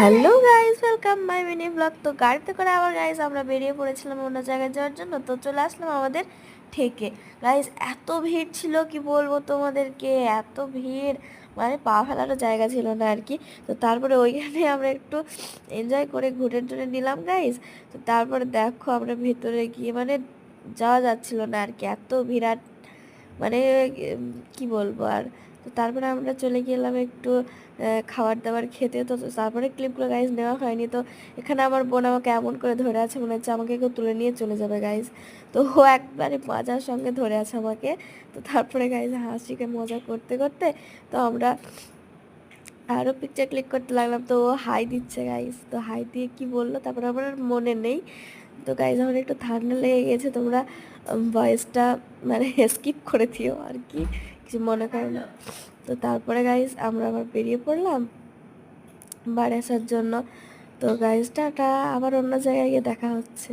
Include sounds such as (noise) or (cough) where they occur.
Hello guys welcome my mini vlog তো গাড়িতে করে আবার গাইস আমরা বেরিয়ে পড়েছিলাম অন্য জায়গায় যাওয়ার জন্য। তো চলে আসলাম আমাদের ঠেকে। গাইস এত ভিড় ছিল, কি বলব তোমাদেরকে? এত ভিড়। মানে পা ফেলারও জায়গা ছিল না আর কি। তো তারপরে ওইখানে আমরা একটু এনজয় করে ঘুরে টুরে নিলাম গাইস তো তারপরে দেখো আমরা ভেতরে গিয়ে মানে যাওয়া যাচ্ছিল না আর কি। এত ভিড়াট মানে কি বলব আর? তো তারপরে আমরা চলে গেলাম একটু খাবার দাবার খেতে। তো তারপরে ক্লিপগুলো গাইজ নেওয়া হয়নি। তো এখানে আমার বোন আমাকে এমন করে ধরে আছে, মনে হচ্ছে আমাকে কেউ তুলে নিয়ে চলে যাবে গাইজ তো ও একবারে মজার সঙ্গে ধরে আছে আমাকে। তো তারপরে গাইজ হাসিকে মজা করতে করতে তো আমরা আরও পিকচার ক্লিক করতে লাগলাম, তো হাই দিচ্ছে গাইজ তো হাই দিয়ে কি বলল? তারপরে আমার আর মনে নেই। তো গাইজ আমার একটু ঠান্ডা লেগে গেছে, তোমরা ভয়েসটা মানে (laughs) স্কিপ করে দিও আর কি, কিছু মনে করো না। তো তারপরে গাইজ আমরা আবার বেরিয়ে পড়লাম বাড়ি আসার জন্য। তো গাইজটা আবার অন্য জায়গায় গিয়ে দেখা হচ্ছে।